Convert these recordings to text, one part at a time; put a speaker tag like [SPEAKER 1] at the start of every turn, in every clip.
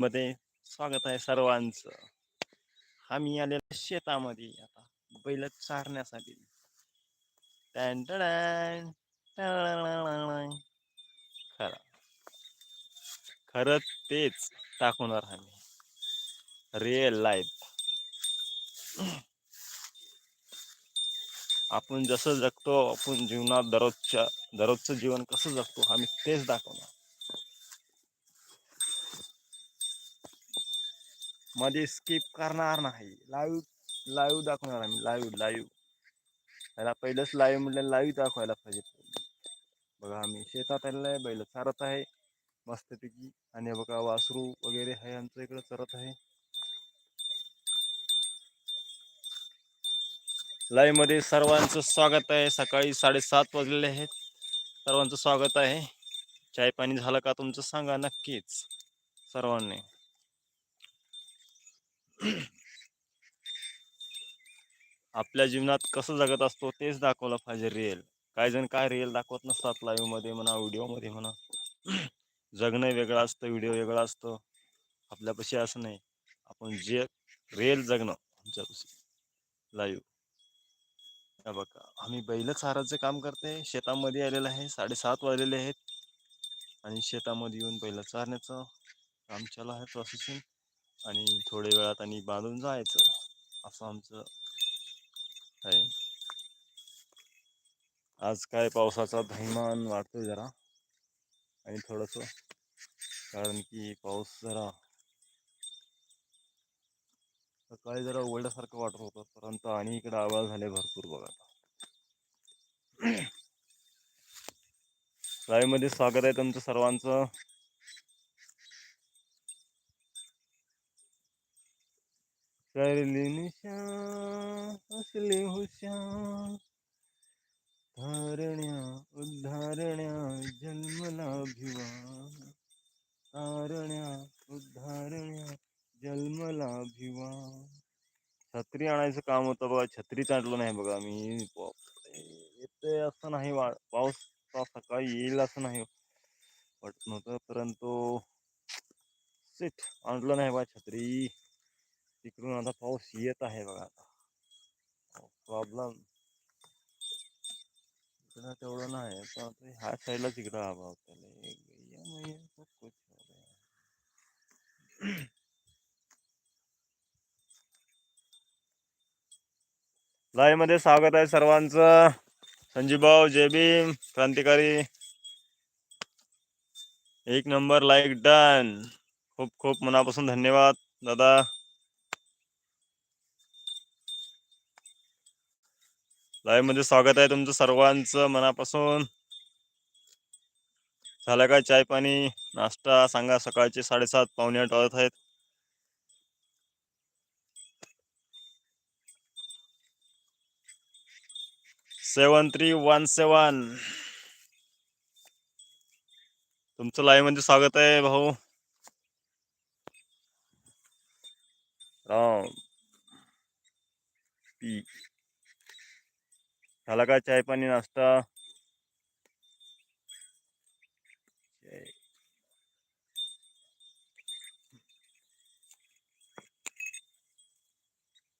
[SPEAKER 1] मध्ये स्वागत आहे सर्वांचं. आम्ही आलेलो शेतामध्ये आता बैल चारण्यासाठी. टॅन टॅन, खरं. तेच दाखवणार आम्ही. रिअल लाईफ आपण जसं जगतो आपण जीवनात दररोजच्या दररोजचं जीवन कसं जगतो आम्ही तेच दाखवणार. मध्ये स्किप करणार नाही. लाईव्ह लाईव्ह दाखवणार आम्ही लाईव्ह लाईव्ह याला पहिलंच लाईव्ह म्हटलं लाईव्ह दाखवायला पाहिजे. बघा आम्ही शेतात आलेलं आहे. बैल चारत आहे. मस्तपैकी. आणि बघा वासरू वगैरे आहे आमचं इकडं चरत आहे. लाईव्हमध्ये सर्वांचं स्वागत आहे. सकाळी साडेसात वाजलेले आहेत. सर्वांचं स्वागत आहे. चाय पाणी झालं का तुमचं सांगा नक्कीच. सर्वांनी. आपल्या जीवनात कसं जगत असतो तेच दाखवलं पाहिजे रिअल काही जण काय रिअल दाखवत नसतात लाईव्हमध्ये म्हणा व्हिडिओमध्ये म्हणा. जगणं वेगळं असतं व्हिडिओ वेगळा असतो. आपल्यापाशी असं नाही. आपण जे रिअल जगणं आमच्यापाशी. लाईव्ह बघा आम्ही बैल चाराचं काम करते शेतामध्ये आलेलं आहे. साडेसात वाजलेले आहेत. आणि शेतामध्ये येऊन बैल चारण्याचं काम चालू आहे प्रोसेसिंग आणि थोड्या वेळात आणि बांधून जायचं असं आमचं आहे. आज काय पावसाचा धैमान वाटतोय जरा आणि थोडस कारण की पाऊस जरा सकाळी जरा उघडल्यासारखं वाटत होतं परंतु आणि इकडे आवाज झाले भरपूर बघा लाईव्ह मध्ये स्वागत आहे तुमचं सर्वांचं. करली निशान असले हुशार धारण्या उद्धारण्या जन्मला भिवा तारण्या उद्धारण्या जन्मला भिवा छत्री आणायचं काम होतं बघा छत्रीच आणलं नाही बघा मी. येते असं नाही वा पाऊस सकाळी येईल असं नाही. वाटत नव्हतं परंतु सीट आणलं नाही बा छत्री. तिकडून आता पाऊस येत आहे बघा आता. हो, प्रॉब्लेम इकडं तेवढं नाही पण आता ह्या साईडला तिकडं हवा लाईव्हमध्ये स्वागत आहे सर्वांचं. संजीव भाऊ जय भीम क्रांतिकारी. एक नंबर लाईक डन खूप खूप मनापासून धन्यवाद दादा. लाईव्हमध्ये स्वागत आहे तुमचं सर्वांचं मनापासून. झालं काय चाय पाणी? नाश्ता सांगा सकाळचे साडेसात पावणे आठ वाजत आहेत. सेवन थ्री वन सेवन तुमचं लाईव्हमध्ये स्वागत आहे भाऊ. झाला का चाय पाणी नाश्ता?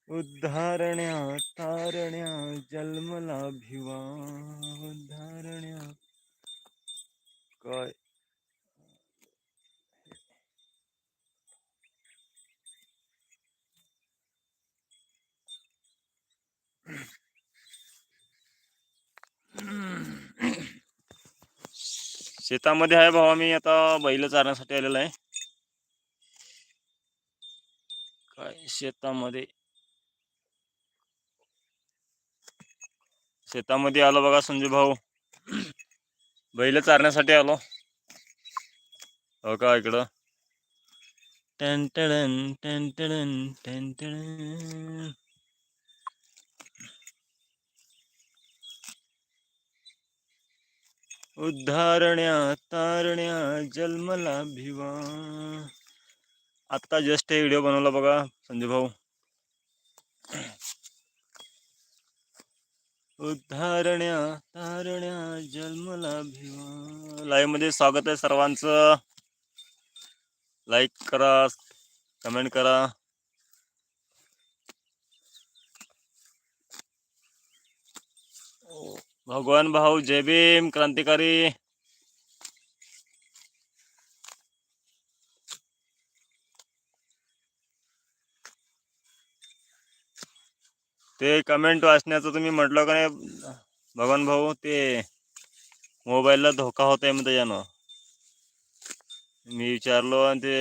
[SPEAKER 1] उद्धारण्या तारण्या जन्मला भिवा उद्धारण्या. काय? शेतामध्ये आहे भाऊ आम्ही आता बैल चारण्यासाठी आलेलो आहे. काय शेतामध्ये? शेतामध्ये आलो बघा संजू भाऊ. बैल चारण्यासाठी आलो. हो का इकडं? टन टन टन टन टन टन. उद्धारण्या तारण्या जन्मला भिवा आत्ता जस्ट हे व्हिडिओ बनवला बघा संजय भाऊ उद्धारण्या तारण्या जन्मला भिवा लाईव्हमध्ये स्वागत आहे सर्वांचं. लाईक करा कमेंट करा. भगवान भाऊ जय भीम क्रांतिकारी. ते कमेंट वाचण्याचं तुम्ही म्हटलं का नाही भगवान भाऊ ते मोबाईलला धोका होत आहे मग त्याच्यानं मी विचारलो आणि ते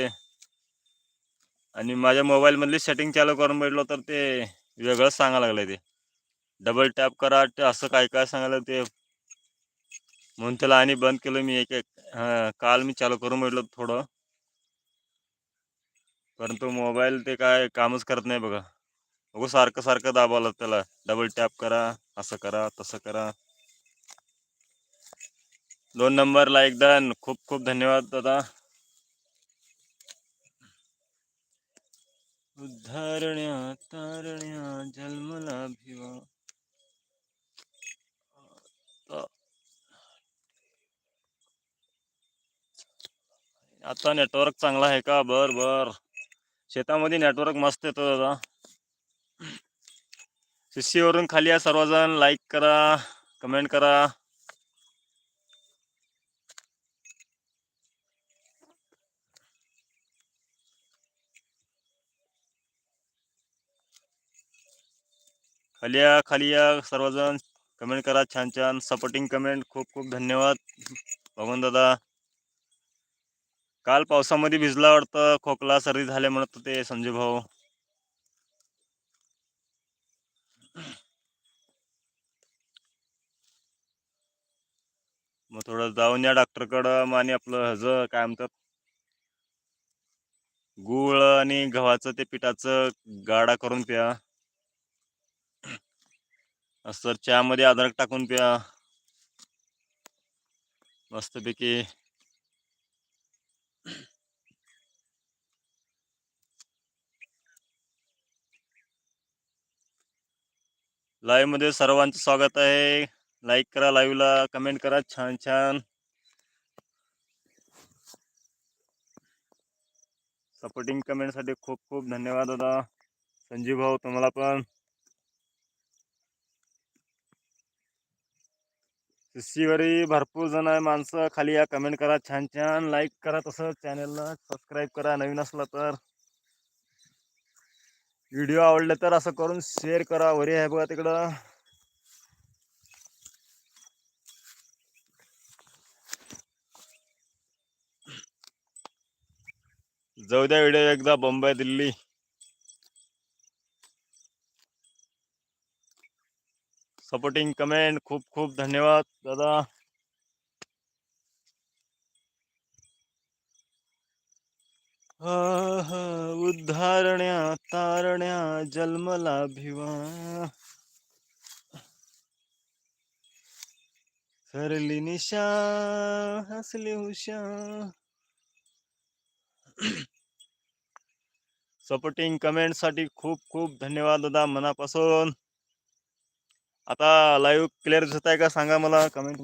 [SPEAKER 1] आणि माझ्या मोबाईलमधली सेटिंग चालू करून बैठलो तर ते वेगळंच सांगायला लागलं ते. डबल टॅप करा ते असं काय काय सांगायला ते. म्हणून त्याला आणि बंद केलं मी एक एक काल मी चालू करून म्हटलं थोडं. परंतु मोबाईल ते काय कामच करत नाही बघा. बघू सारखं सारखं दाबावलं त्याला. डबल टॅप करा असं करा तसं करा. दोन नंबरला एकदा खूप खूप धन्यवाद दादा. उद्धारण्या तारण्या जन्मला भिवा आता नेटवर्क चांगला आहे का? बर बर. शेतामध्ये नेटवर्क मस्त येतो दादा. शिष्यवरून खाली या सर्वजण. लाईक करा कमेंट करा. खाली या खाली या सर्वजण. कमेंट करा छान छान. सपोर्टिंग कमेंट खूप खूप धन्यवाद. भगवान दादा. काल पावसामध्ये भिजला वाटतं खोकला सर्दी झाले म्हणत ते संजय भाऊ. मग थोडं जाऊन या डॉक्टरकडं आणि आपलं हज काय म्हणतात? गुळ आणि गव्हाचं ते पिठाचं गाडा करून प्या. असं चहामध्ये अद्रक टाकून प्या. मस्तपैकी. लाईव्हमध्ये सर्वांचं स्वागत आहे. लाईक करा लाईव्हला कमेंट करा. छान छान. सपोर्टिंग कमेंटसाठी खूप खूप धन्यवाद दादा. संजीव भाऊ तुम्हाला पण. शिष्यवरी भरपूर जण आहे माणसं. खाली या कमेंट करा. छान छान. लाईक करा तसं. चॅनलला सबस्क्राईब करा. नवीन असला तर. व्हिडिओ आवडले तर असं करून शेअर करा. वरी आहे बघा तिकडं. जाऊ द्या व्हिडिओ एकदा. बंबई दिल्ली. सपोर्टिंग कमेंट खूप खूप धन्यवाद दादा. उद्धारण्या, तारण्या जन्मला भिवा सरली निशा, हसली हुशा सपोर्टिंग कमेंट साठी खूप खूप धन्यवाद दादा मनापासून. आता लाईव्ह क्लिअर दिसत आहे का सांगा मला कमेंट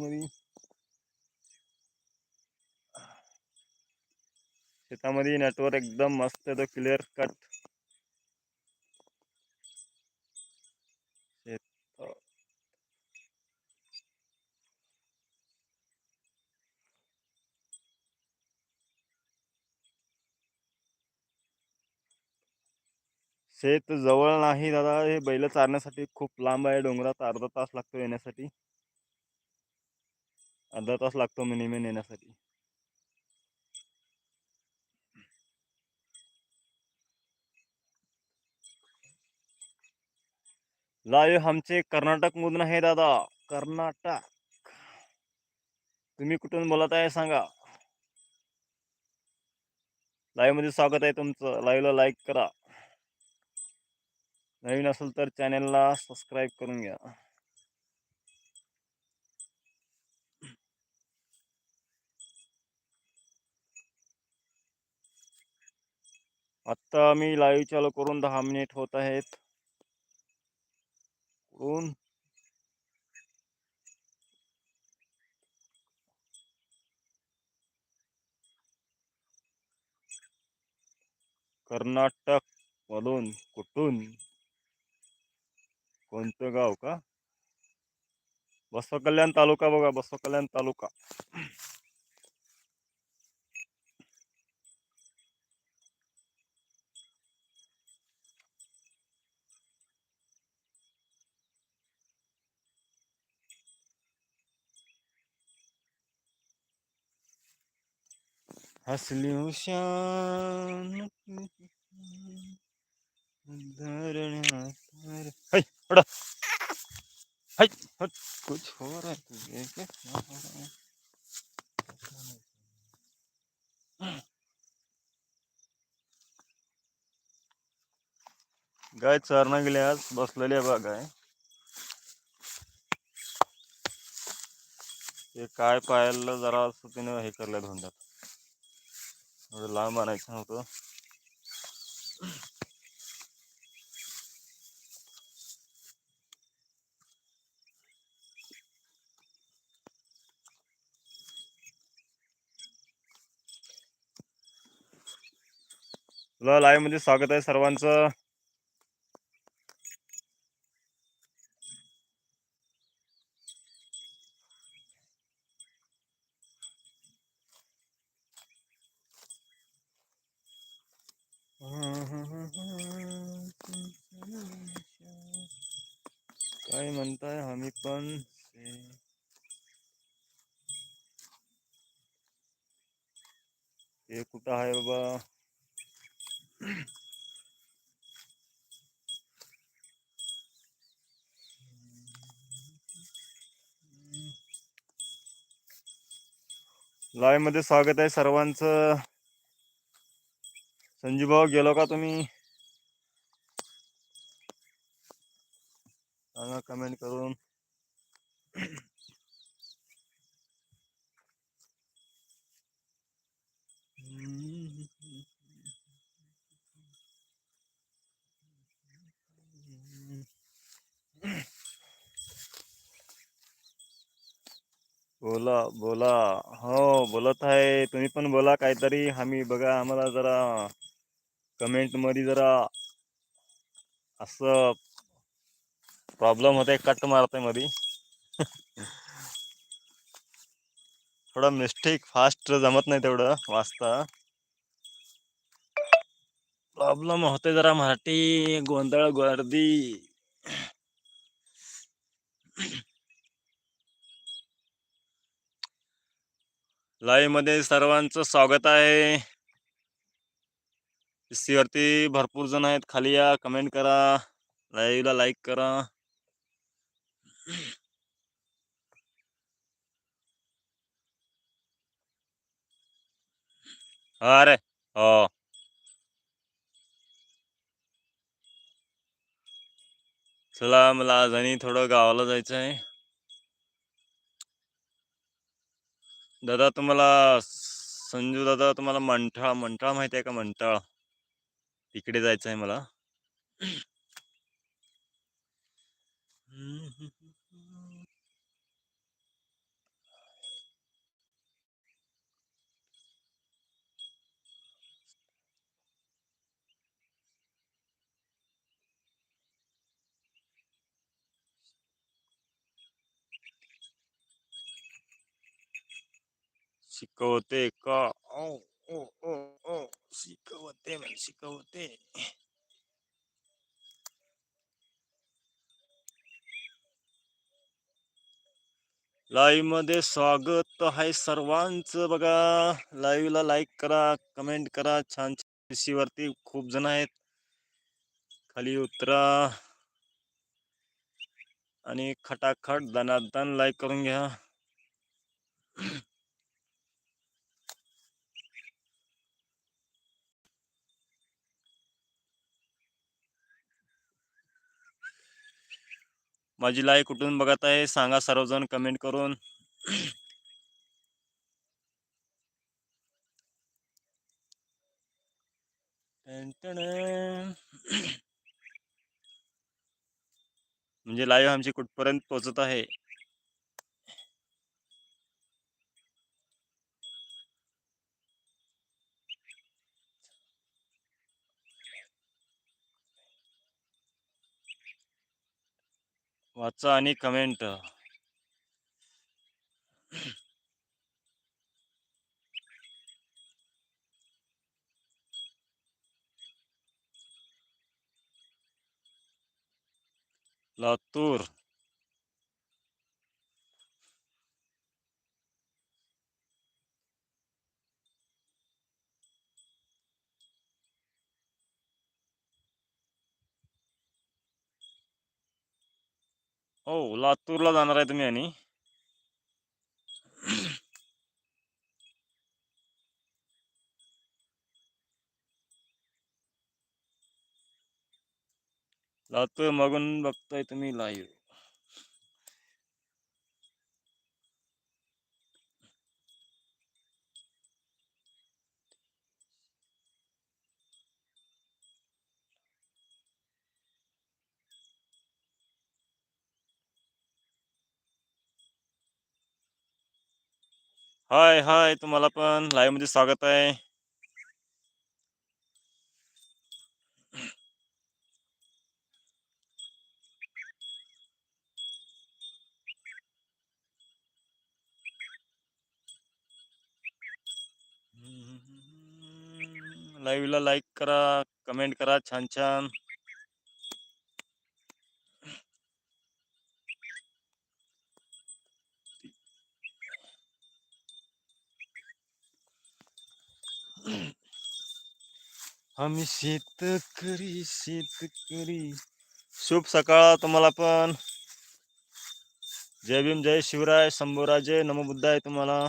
[SPEAKER 1] शेतामध्ये नेटवर्क एकदम मस्त येतो क्लिअर कट शेत जवळ नाही दादा हे बैल चारण्यासाठी खूप लांब आहे डोंगरात अर्धा तास लागतो येण्यासाठी. अर्धा तास लागतो मिनिमम येण्यासाठी. लाईव्ह आमचे कर्नाटक मधून आहे दादा. कर्नाटक. तुम्ही कुठून बोलत आहे सांगा. लाईव्हमध्ये स्वागत आहे तुमचं. लाईव्हला लाईक करा. नवीन असेल तर चॅनेलला सबस्क्राईब करून घ्या. आत्ता मी लाईव्ह चालू करून दहा मिनिट होत आहेत. कर्नाटक मधून कुठून? कोणतं गाव का? बसव कल्याण तालुका बघा बसव कल्याण तालुका. हसली हुशान धरण्यावर कुछ हो रहा है तुझे क्या? हो रहा है गाय चारणा गेले आज बसलेली आहे बघा ते काय पाहायला जरा असं तिने हे करल्या धोंड्यात. लांब आणायचं नव्हतं. तुला लाईव्हमध्ये स्वागत आहे सर्वांचं काय म्हणताय आम्ही पण हे कुठं आहे बाबा लाईव्हमध्ये स्वागत आहे सर्वांचं. संजू भाऊ गेलो का तुम्ही? सांगा कमेंट करून. बोला बोला. हो बोलत आहे. तुम्ही पण बोला काहीतरी. आम्ही बघा आम्हाला जरा कमेंटमध्ये जरा असं प्रॉब्लेम होते कट मारते मध्ये थोडं मिस्टेक फास्ट जमत नाही तेवढं वाचता. प्रॉब्लेम होते जरा मराठी गोंधळ गर्दी. लाईव्हमध्ये सर्वांचं स्वागत आहे. वरती भरपूर जण आहेत. खाली या कमेंट करा. लाईव्हला लाईक करा. अरे हो. चला मला आज आणि थोडं गावाला जायचं आहे दादा तुम्हाला संजू दादा तुम्हाला मंठाळ मंठाळ माहिती आहे का? मंठाळ. तिकडे जायचं आहे मला शिकवते का ओ ओ ओ ओ शिकवते म्हण शिकवते लाईव्हमध्ये स्वागत आहे सर्वांचं बघा. लाईव्हला लाईक करा कमेंट करा. छान वरती खूप जण आहेत. खाली उतरा. आणि खटाखट दनादन लाईक करून घ्या. माझी लाईव्ह कुठून बघत आहे सांगा सर्वजण कमेंट करून. म्हणजे लाईव्ह आमची कुठपर्यंत पोहोचत आहे? वाचा आणि कमेंट लातूर. हो लातूरला जाणार आहे तुम्ही आणि? लातूर मागून बघताय तुम्ही लाईव्ह हाय हाय. तुम्हाला पण लाईव्हमध्ये स्वागत आहे. लाईव्हला लाईक करा कमेंट करा छान छान आम्ही शेतकरी शेतकरी शुभ सकाळ तुम्हाला पण. जय भीम जय शिवराय शंभूराजे नमोबुद्ध आहे तुम्हाला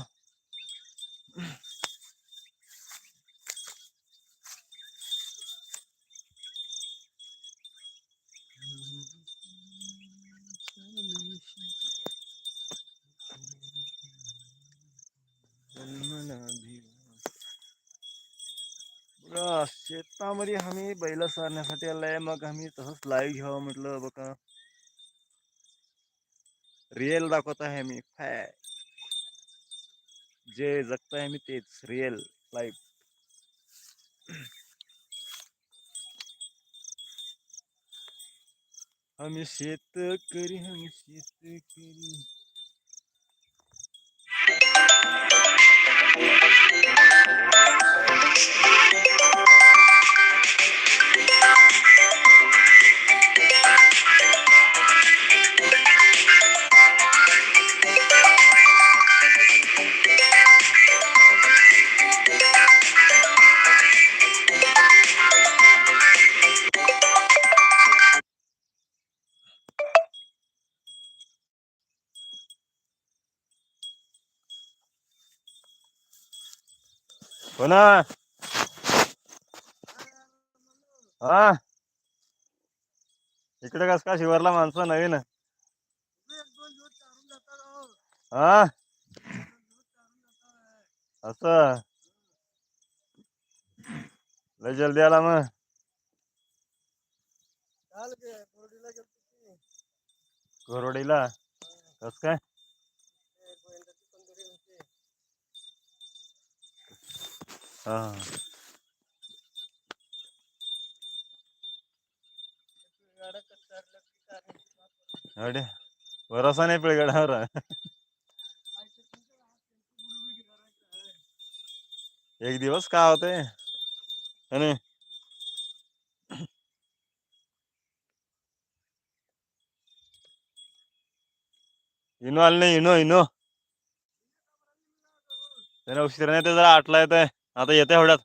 [SPEAKER 1] बघा शेतामध्ये आम्ही बैल सारण्यासाठी आलाय मग आम्ही तसंच लाईव्ह घ्यावं म्हटलं बघा. रिअल दाखवत आहे मी. फॅ. जे जगताय मी तेच. रिअल लाईव्ह आम्ही शेतकरी आम्ही शेत करी. ना. हा. इकडे कस का शिवरला माणसं नवीन. हा. असं. लय जल्दी आला मग. घोरवडीला कस काय? हा. अडे भरोसा नाही पिळगडावर. एक दिवस का होते आणि इनो आले नाही इनो इनो. त्याने उशीर नाही ते जरा आटला येत आहे आता येते एवढ्यात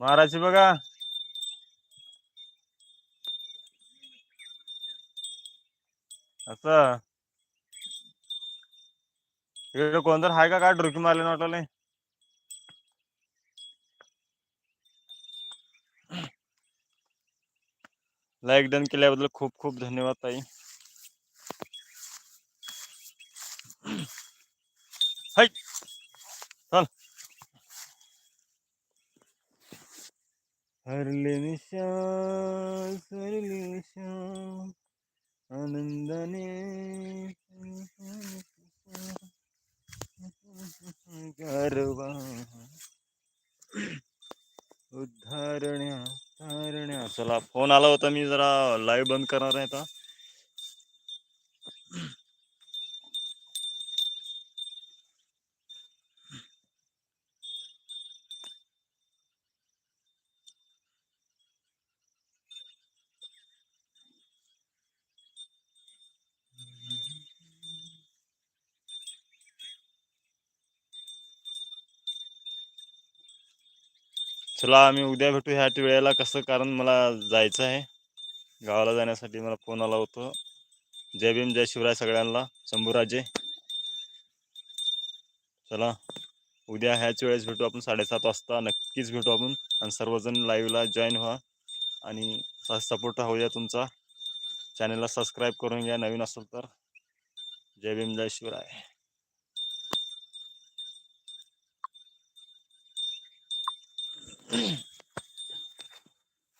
[SPEAKER 1] महाराजची बघा. असं. इकडे कोणतर हाय का? काय ड्रुकी मारले वाटवले लाईक डन केल्याबद्दल खूप खूप धन्यवाद ताई. हाय. चल. हरले निशास हरले निशास आनंदाने गारवा उद्धारण्या अरे चला. फोन आला होता मी जरा लाईव्ह बंद करणार आहे आता. चला आम्ही उद्या भेटू ह्या वेळेला. कसं? कारण मला जायचं आहे. गावाला जाण्यासाठी मला फोन आला होतो. जय भीम जय शिवराय सगळ्यांना. शंभूराजे. चला उद्या ह्याच वेळेस भेटू आपण साडेसात वाजता. नक्कीच भेटू आपण. आणि सर्वजण लाईव्हला जॉईन व्हा. आणि सपोर्ट राहू द्या तुमचा चॅनलला सबस्क्राईब करून घ्या. नवीन असेल तर. जय भीम जय शिवराय.